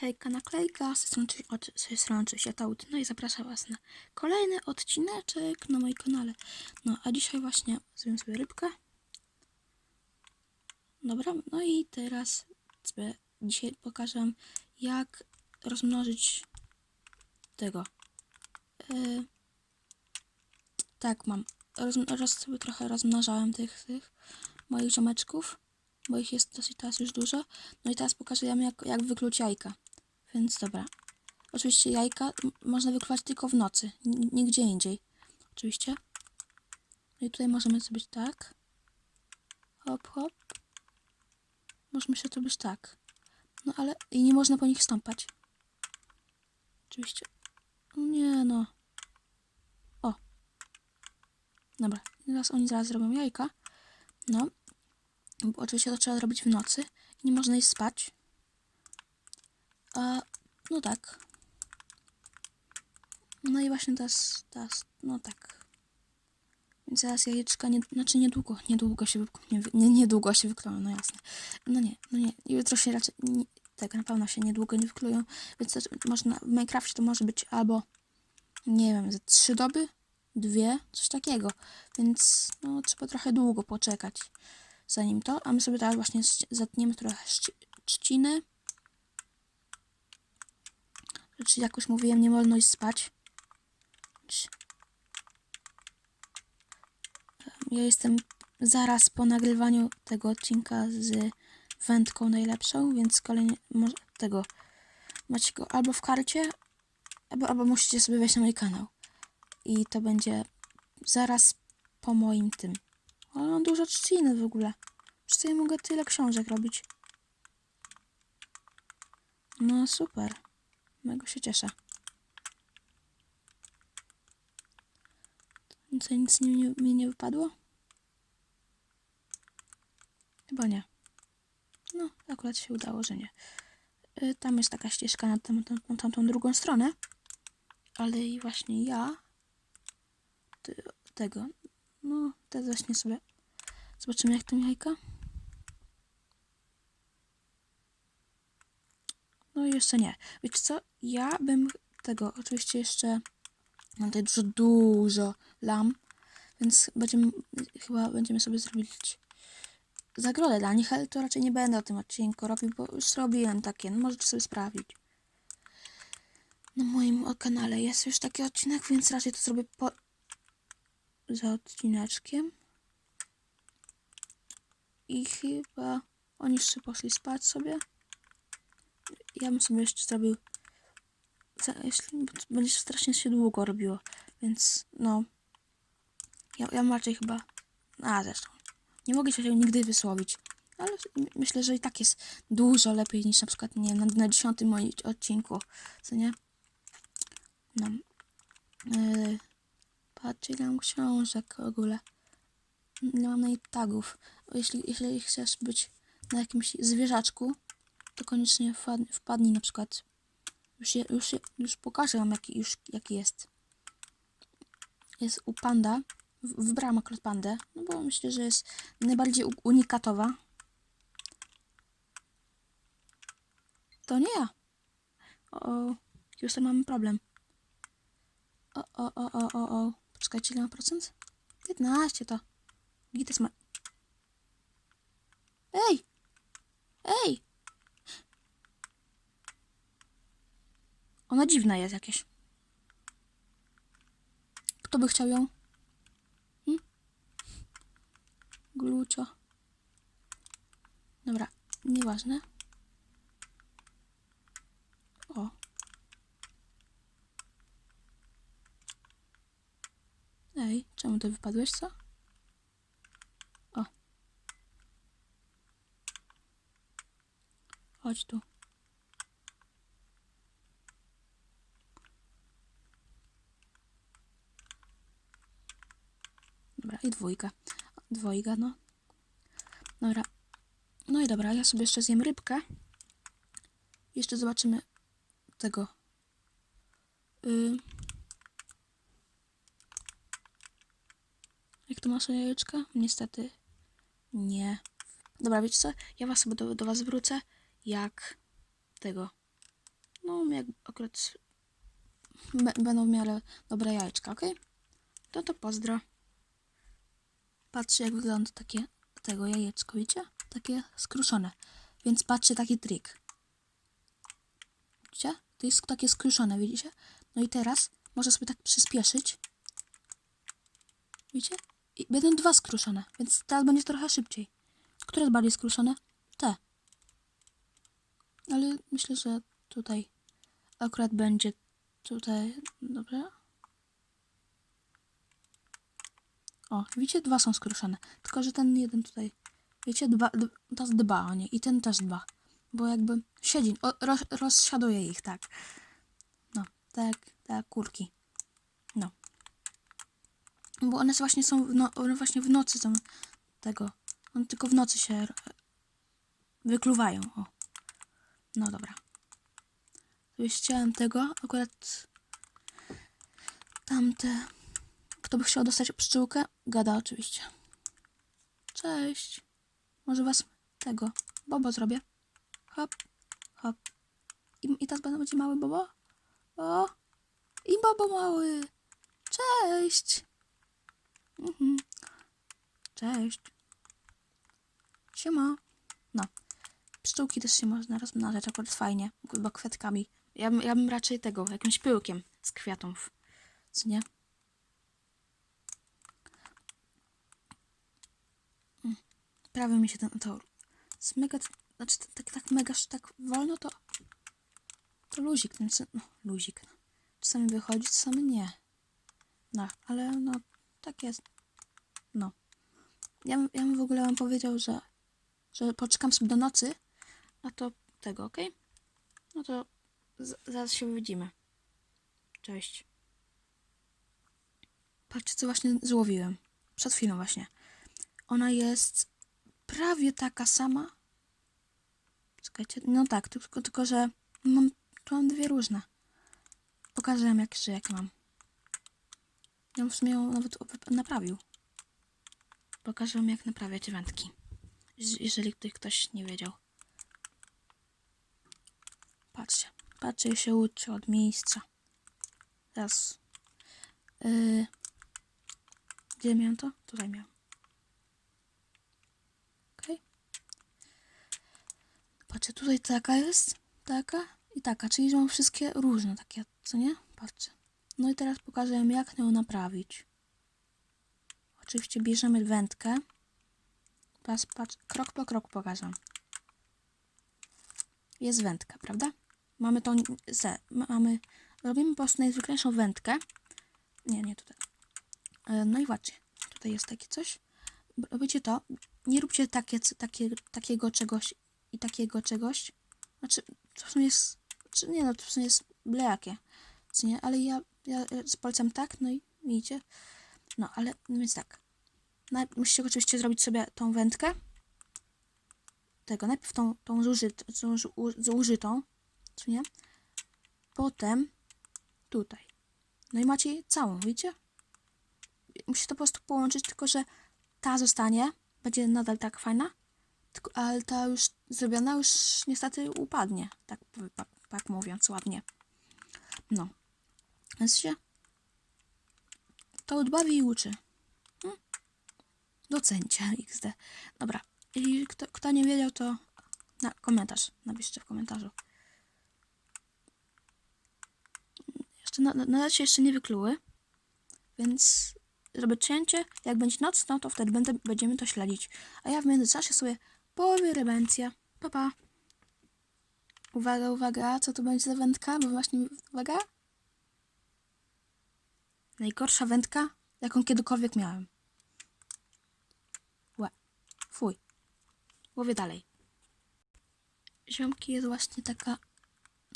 Hejka naklejka, z tej strony, oczywiście Taut, no i zapraszam Was na kolejny odcineczek na moim kanale. No a dzisiaj właśnie zrobię sobie rybkę. Dobra, no i teraz sobie dzisiaj pokażę jak rozmnożyć tego. Yy, tak, mam. Roz, roz, sobie trochę rozmnażałem tych, tych moich ziomeczków, bo ich jest dosyć teraz już dużo. No i teraz pokażę jak, jak wykluć jajka. Więc dobra. Oczywiście jajka można wykluwać tylko w nocy, nigdzie indziej. Oczywiście. No i tutaj możemy zrobić tak. Hop, hop. Możemy się zrobić tak. No ale i nie można po nich stąpać. Oczywiście. No Nie no. O. Dobra. Teraz oni zaraz zrobią jajka. No. Bo oczywiście to trzeba zrobić w nocy. Nie można iść spać. A, no tak. No i właśnie teraz, teraz, no tak. Więc teraz jajeczka, nie, znaczy niedługo, niedługo się, nie, nie, niedługo się wyklują, no jasne. No nie, no nie, jutro się raczej, nie, tak na pewno się niedługo nie wyklują, więc można, w Minecrafcie to może być albo, nie wiem, ze trzy doby, dwie, coś takiego. Więc, no, trzeba trochę długo poczekać zanim to, a my sobie teraz właśnie zatniemy trochę trzci- trzciny. Znaczy, jak już mówiłem, nie wolno iść spać. Ja jestem zaraz po nagrywaniu tego odcinka z wędką najlepszą, więc kolejnie może tego macie go albo w karcie, albo, albo musicie sobie wejść na mój kanał. I to będzie zaraz po moim tym. Ale mam dużo trzciny w ogóle. Przez co ja mogę tyle książek robić. No super. Mego się cieszę. Co, nic mi nie, mi nie wypadło? Chyba nie. No, akurat się udało, że nie. Y, Tam jest taka ścieżka na, tam, na tamtą drugą stronę. Ale i właśnie ja tego. No, teraz właśnie sobie zobaczymy jak tam jajka. No i jeszcze nie. Wiecie co? Ja bym tego, oczywiście jeszcze mam tutaj dużo, dużo lam, więc będziemy, chyba będziemy sobie zrobić zagrodę dla nich, ale to raczej nie będę o tym odcinku robił, bo już zrobiłem takie, no możecie sobie sprawdzić. Na moim kanale jest już taki odcinek, więc raczej to zrobię po... za odcineczkiem. I chyba oni jeszcze poszli spać sobie. Ja bym sobie jeszcze zrobił za, jeśli będzie strasznie się długo robiło, więc no ja, ja raczej chyba a zresztą nie mogę się nigdy wysłowić, ale my- myślę, że i tak jest dużo lepiej niż na przykład nie na, na dziesiątym moim odcinku, co nie? No. Yy, patrzcie, ile mam książek w ogóle. Ile mam na tagów. Jeśli, jeśli chcesz być na jakimś zwierzaczku, to koniecznie wpad- wpadnij na przykład. Już, je, już, je, już pokażę wam jaki, już, jaki jest. Jest u panda. Wybrałam akurat pandę, no bo myślę, że jest najbardziej unikatowa. To nie ja. O, o już tam mamy problem. O, o, o, o, o, o. Poczekajcie, ile ma procent? 15 to. Gites ma... Ej! Ej! Ona dziwna jest jakieś. Kto by chciał ją? Hm? Glucio. Dobra, nieważne. O. Ej, czemu ty wypadłeś, co? O. Chodź tu. Dobra, i dwójka. Dwojga, no. Dobra. No i dobra, ja sobie jeszcze zjem rybkę. Jeszcze zobaczymy tego. Y... Jak to masz jajeczka? Niestety nie. Dobra, wiecie co? Ja was sobie do, do was wrócę, jak tego. no jak akurat będą w miarę dobre jajeczka, ok? To to pozdro. Patrzcie jak wygląda takie tego jajeczko, widzicie? Takie skruszone. Więc patrzcie taki trik. Widzicie? To jest takie skruszone, widzicie? No i teraz można sobie tak przyspieszyć. Widzicie? I będą dwa skruszone, więc teraz będzie trochę szybciej. Które jest bardziej skruszone? Te. Ale myślę, że tutaj akurat będzie tutaj. Dobra. O, widzicie, dwa są skruszone. Tylko, że ten jeden tutaj, wiecie, dba, to dba o nie i ten też dba. Bo jakby siedzi, o, roz, rozsiaduje ich, tak. No, tak, tak, kurki. No. Bo one właśnie są, w no, one właśnie w nocy są tego. One tylko w nocy się wykluwają, o. No dobra. Już chciałem tego, akurat tamte. Kto by chciał dostać pszczółkę? Gada oczywiście. Cześć. Może was tego Bobo zrobię. Hop, hop. I, i teraz będzie mały Bobo? O! I Bobo mały! Cześć! Mhm. Cześć. Siema. No. Pszczółki też się można rozmnażać, akurat fajnie, bo kwiatkami. Ja, ja bym raczej tego, jakimś pyłkiem z kwiatów. Co nie? Prawie mi się ten to jest mega, znaczy tak, tak mega, tak wolno to to luzik, ten, no, luzik. Czasami wychodzi, czasami nie. No, ale no, tak jest. No. Ja, ja bym w ogóle wam powiedział, że, że poczekam sobie do nocy, a to tego, ok? No to zaraz się widzimy. Cześć. Patrzcie, co właśnie złowiłem. Przed chwilą właśnie. Ona jest prawie taka sama. Czekajcie, no tak, tylko, tylko że mam, tu mam dwie różne. Pokażę wam, jak, że jak mam. Ja w sumie ją nawet naprawił. Pokażę wam, jak naprawiać wędki. Jeż- Jeżeli ktoś, nie wiedział. Patrzcie. Patrzcie się uczy od miejsca. Teraz. Yy, gdzie miałem to? Tutaj miałem. Okej. Patrzcie, tutaj taka jest, taka i taka, czyli że mam wszystkie różne takie, co nie? Patrzcie. No i teraz pokażę wam, jak ją naprawić. Oczywiście bierzemy wędkę. Patrz, patrz, krok po kroku pokażę. Jest wędka, prawda? Mamy tą ze, mamy, robimy po prostu najzwyklejszą wędkę. Nie, nie tutaj. E, No i patrzcie, tutaj jest takie coś. Robicie to, nie róbcie takie, takie, takiego czegoś i takiego czegoś. Znaczy, to w sumie jest, czy nie no, to w sumie jest blejakie, co nie? Ale ja, ja polecam tak, no i widzicie. No, ale, no więc tak. Najpierw musicie oczywiście zrobić sobie tą wędkę. Tego, najpierw tą, tą, zużyt, tą zu- zużytą, co nie? Potem tutaj. No i macie całą, widzicie? Musicie to po prostu połączyć, tylko że ta zostanie, będzie nadal tak fajna, ale ta już zrobiona już niestety upadnie, tak, tak, mówiąc ładnie. No. Więc się to odbawi i uczy. Hmm? Docencie XD. Dobra. I kto, kto nie wiedział, to na komentarz. Napiszcie w komentarzu. Jeszcze na, na jeszcze nie wykluły, więc zrobię cięcie. Jak będzie noc, no to wtedy będę, będziemy to śledzić. A ja w międzyczasie sobie połowię rebencję. Pa, pa. Uwaga, uwaga, co to będzie za wędka? Bo właśnie, uwaga. Najgorsza wędka, jaką kiedykolwiek miałem. Łe. Fuj. Łowię dalej. Ziomki, jest właśnie taka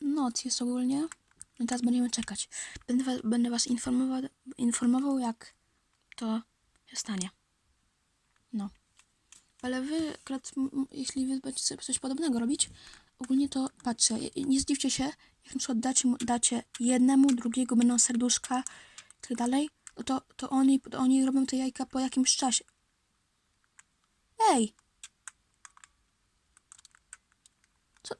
noc jest ogólnie. No teraz będziemy czekać. Będę, wa- będę was informował, informował, jak to się stanie. No ale wy, akurat, jeśli wy będziecie sobie coś podobnego robić, ogólnie to patrzę, nie zdziwcie się, jak na przykład dacie, dacie jednemu, drugiego będą serduszka i tak dalej, no to, to, oni, to oni robią te jajka po jakimś czasie. Ej! Co?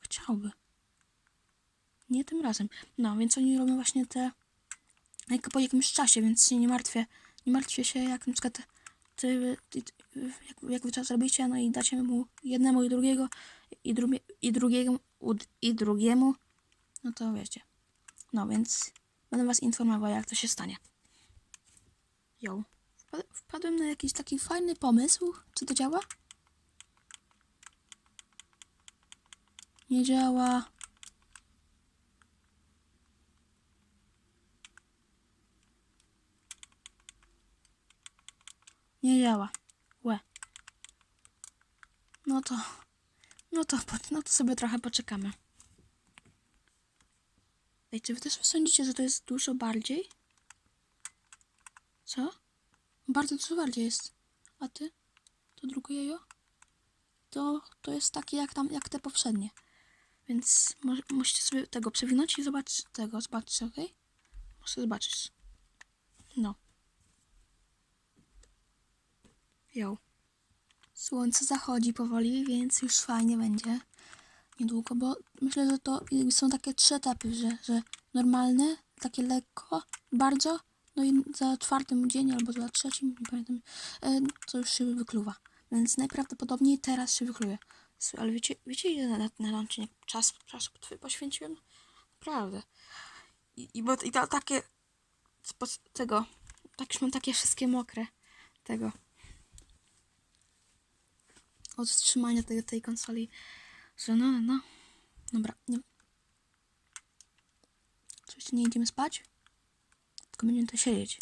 Chciałby. Nie tym razem. No, więc oni robią właśnie te jak po jakimś czasie, więc się nie martwię. Nie martwię się, jak na przykład ty, ty, ty jak, jak wy to zrobicie, no i dacie mu jednemu i drugiego i, drugie, i drugiemu i drugiemu, no to wiecie. No, więc będę was informował, jak to się stanie. Jo. Wpad- Wpadłem na jakiś taki fajny pomysł. Czy to działa? Nie działa. Nie działa. Łe. No to. No to, no to sobie trochę poczekamy. Ej, czy wy też sądzicie, że to jest dużo bardziej? Co? Bardzo dużo bardziej jest. A ty? To drugie jajo? To, to jest takie jak tam, jak te poprzednie. Więc może, musicie sobie tego przewinąć i zobaczyć tego, zobaczcie, ok? Muszę zobaczyć. No. Jo. Słońce zachodzi powoli, więc już fajnie będzie. Niedługo, bo myślę, że to są takie trzy etapy, że, że normalne, takie lekko, bardzo, no i za czwartym dzień albo za trzecim, nie pamiętam, e, to już się wykluwa. Więc najprawdopodobniej teraz się wykluje. Ale wiecie, wiecie ile na, na odcinek czas, czasu poświęciłem? Naprawdę. I, i, bo, i to takie, z tego, tak już mam takie wszystkie mokre, tego, od trzymania tej, tej konsoli, że no, no, no. Dobra, nie. Oczywiście nie idziemy spać, tylko będziemy tu siedzieć.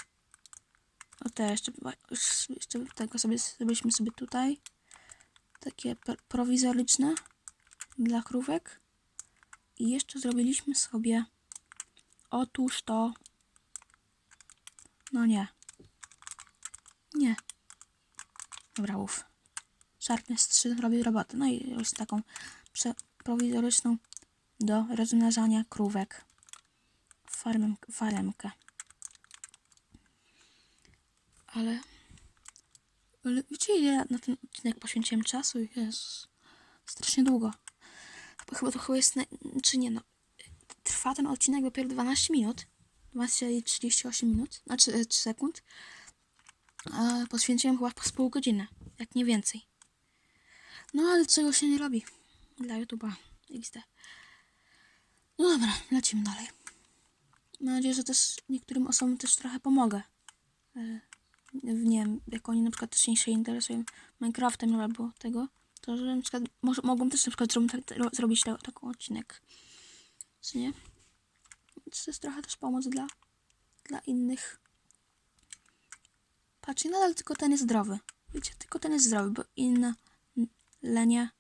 O te jeszcze, jeszcze tego sobie zrobiliśmy sobie tutaj. Takie pr- prowizoryczne dla krówek. I jeszcze zrobiliśmy sobie otóż to. No nie. Nie. Dobra, uf. Sharpness 3 robi robotę. No i już taką prowizoryczną do rozmnażania krówek. Farmem, faremkę. Ale, ale wiecie ile na ten odcinek poświęciłem czasu? Jezus. Strasznie długo. Chyba, to chyba jest, naj- czy nie no. Trwa ten odcinek dopiero 12 minut. 12 i 38 minut, znaczy e, 3 sekund. A poświęciłem chyba z pół godziny, jak nie więcej. No ale czego się nie robi dla YouTube'a XD. No dobra, lecimy dalej. Mam nadzieję, że też niektórym osobom też trochę pomogę. E, nie wiem, jak oni na przykład też się interesują Minecraftem albo tego, to że na przykład może, mogą też na przykład zrobić, ro- zrobić ta- taki odcinek. Czy nie? Więc to jest trochę też pomoc dla, dla innych. Patrzcie, nadal tylko ten jest zdrowy. Wiecie, tylko ten jest zdrowy, bo inne n- lenie.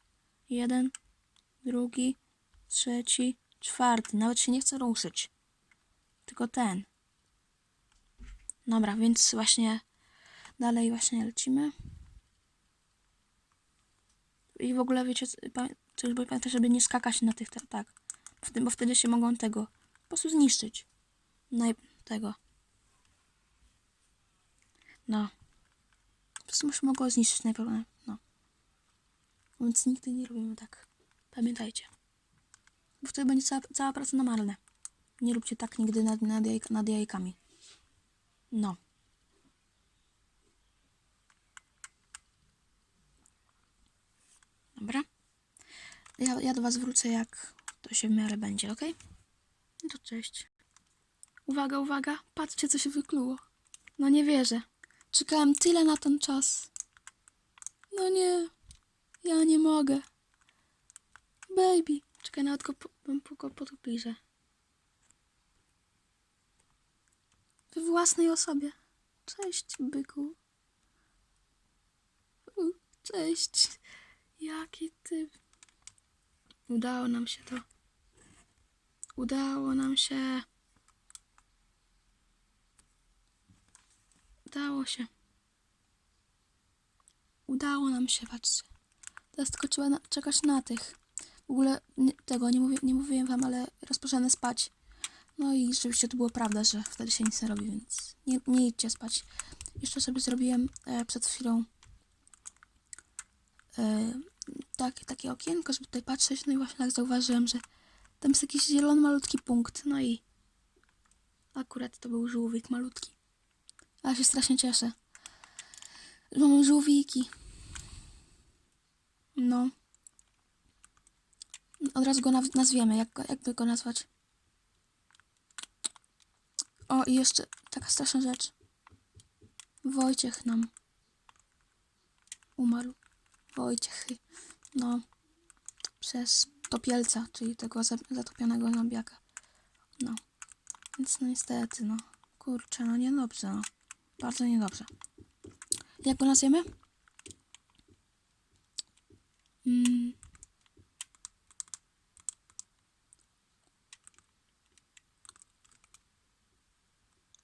Jeden, drugi, trzeci, czwarty. Nawet się nie chce ruszyć. Tylko ten. Dobra, więc właśnie dalej właśnie lecimy. I w ogóle wiecie, coś, bo pamiętajcie, żeby nie skakać na tych, tak, bo wtedy się mogą tego po prostu zniszczyć. Naj, tego. No. Po prostu mogło zniszczyć najpierw. No. Więc nigdy nie robimy tak. Pamiętajcie. Bo wtedy będzie cała, cała praca na marne. Nie róbcie tak nigdy nad, nad, nad jajkami. No. Dobra. Ja, ja do was wrócę, jak to się w miarę będzie, ok? No to cześć. Uwaga, uwaga. Patrzcie, co się wykluło. No nie wierzę. Czekałem tyle na ten czas. No nie. Ja nie mogę. Baby. Czekaj, nawet go go podbliżę. We własnej osobie. Cześć, byku. Cześć. Jaki ty. Udało nam się to. Udało nam się. Udało się. Udało nam się, patrzcie. Teraz tylko trzeba czekać na tych. W ogóle nie, tego nie, mówię, nie mówiłem wam, ale rozpoczynamy spać. No i rzeczywiście to było prawda, że wtedy się nic nie robi, więc nie, nie idźcie spać. Jeszcze sobie zrobiłem e, przed chwilą e, tak, takie okienko, żeby tutaj patrzeć, no i właśnie tak zauważyłem, że tam jest jakiś zielony malutki punkt, no i akurat to był żółwik malutki. Ale się strasznie cieszę. że Mamy żółwiki. No. Od razu go nazwiemy. Jak, jakby go nazwać? O, i jeszcze taka straszna rzecz. Wojciech nam umarł. Wojciech. No. Przez topielca, czyli tego za- zatopionego zombiaka. No. Więc no niestety, no. Kurczę, no niedobrze, no. Bardzo niedobrze. Jak go nazwiemy? Mm.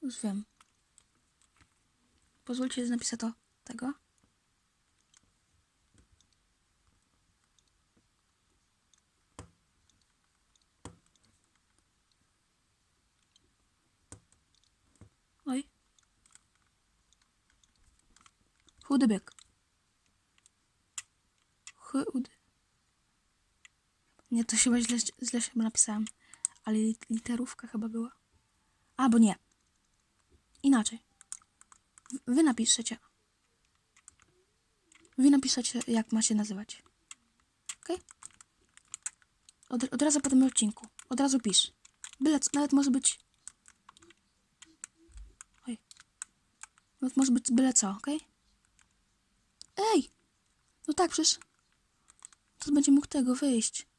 Już wiem. Pozwólcie, że napiszę to tego. Oj. Chudy byk. Chudy. Nie, to chyba źle, źle się napisałem. Ale li- literówka chyba była. Albo nie. Inaczej. Wy napiszecie. Wy napiszecie, jak ma się nazywać. Ok? Od, od razu po tym odcinku. Od razu pisz. Byle co, nawet może być... Oj. Nawet może być byle co, ok? Ej! No tak, przecież... To będzie mógł tego wyjść.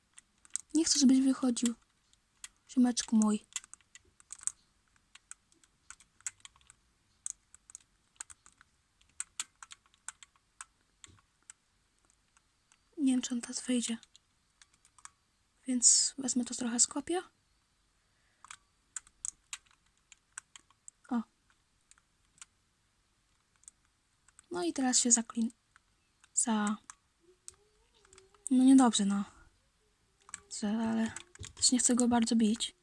Nie chcę, żebyś wychodził. Ziomeczku mój. Nie wiem, czy on teraz wyjdzie. Więc wezmę to trochę z kopia. O. No i teraz się zaklin... Za... No niedobrze, no. Ale też nie chcę go bardzo bić.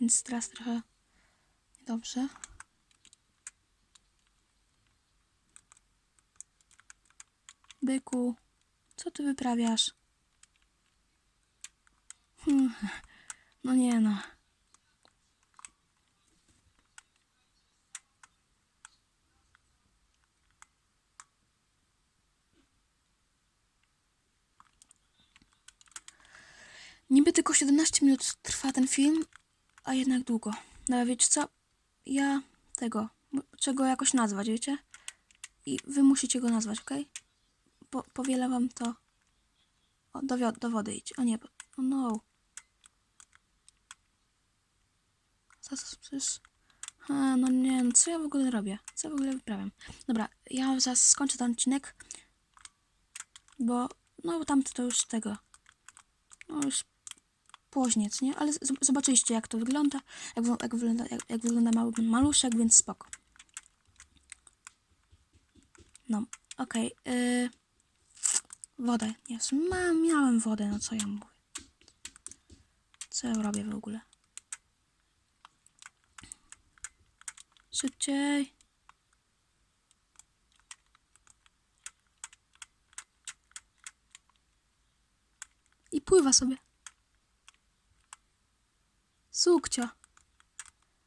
Więc teraz trochę niedobrze. Byku, co ty wyprawiasz? Hmm, no nie no. minut trwa ten film, a jednak długo. No wiecie co? Ja tego, czego jakoś nazwać, wiecie? I wy musicie go nazwać, ok? Po, powielę wam to. O, do, do wody idź. O nie, o no. Zaraz przecież... A, no nie, no co ja w ogóle robię? Co ja w ogóle wyprawiam? Dobra, ja zaraz skończę ten odcinek, bo no bo tamto to już tego. No już późniec, nie? Ale zobaczyliście jak to wygląda. Jak, jak, wygląda, jak, jak wygląda mały maluszek, więc spoko. No, okej. y, wodę. Nie, w sumie ma, miałem wodę, no co ja mówię. Co ja robię w ogóle? Szybciej. I pływa sobie. Sukcio.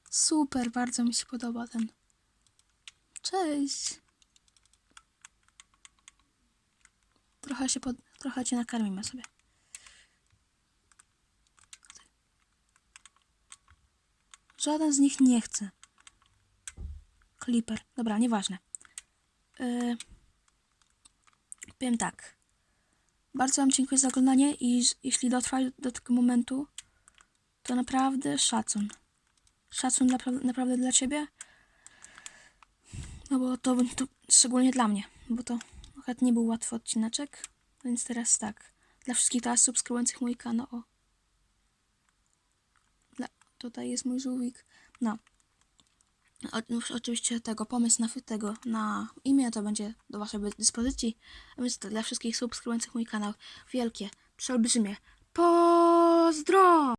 Super, bardzo mi się podoba ten. Cześć. Trochę się pod... trochę cię nakarmimy sobie. Żaden z nich nie chce. Clipper. Dobra, nieważne. Yy... Powiem tak. Bardzo Wam dziękuję za oglądanie i jeśli dotrwali do tego momentu, to naprawdę szacun. Szacun dla, naprawdę dla Ciebie. No bo to, to szczególnie dla mnie, bo to akurat nie był łatwy odcineczek. Więc teraz tak. Dla wszystkich teraz subskrybujących mój kanał. O. Dla, tutaj jest mój żółwik. No. O, już oczywiście tego pomysł na tego na imię to będzie do waszej dyspozycji. A więc to dla wszystkich subskrybujących mój kanał wielkie, przeolbrzymie. Pozdro!